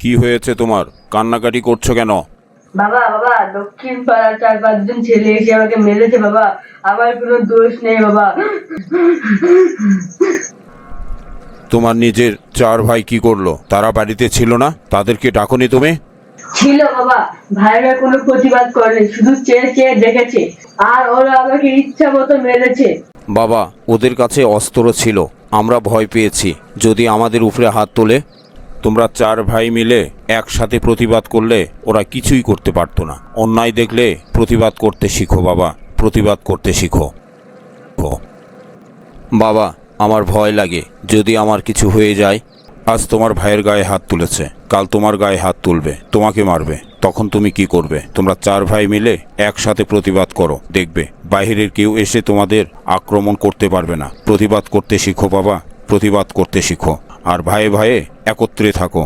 কি হয়েছে তোমার? কান্নাকাটি করছ কেন? বাবা বাবা দক্ষিণ পাড়ার চার পাঁচজন ছেলে এসে আমাকে মেরেছে বাবা। আমার কোনো দোষ নেই বাবা। তোমার নিজের চার ভাই কি করল? তারা বাড়িতে ছিল না? তাদেরকে ডাকনি তুমি? ছিল বাবা, ভাইরা কোনো প্রতিবাদ করেনি, শুধু চেয়ে চেয়ে দেখেছে। আর ওরা আমাকে ইচ্ছা মতো মেরেছে। বাবা, ওদের কাছে অস্ত্র ছিল, আমরা ভয় পেয়েছি। যদি আমাদের উপরে হাত তোলে, তোমরা চার ভাই মিলে একসাথে প্রতিবাদ করলে ওরা কিছুই করতে পারতো না। অন্যায় দেখলে প্রতিবাদ করতে শিখো বাবা, প্রতিবাদ করতে শিখো। বাবা, আমার ভয় লাগে, যদি আমার কিছু হয়ে যায় আজ তোমার ভাইয়ের গায়ে হাত তুলেছে, কাল তোমার গায়ে হাত তুলবে, তোমাকে মারবে। তখন তুমি কি করবে? তোমরা চার ভাই মিলে একসাথে প্রতিবাদ করো, দেখবে, বাহিরের কেউ এসে তোমাদের আক্রমণ করতে পারবে না। প্রতিবাদ করতে শিখো বাবা, প্রতিবাদ করতে শিখো। আর ভাইয়ে ভাইয়ে একত্রে থাকো।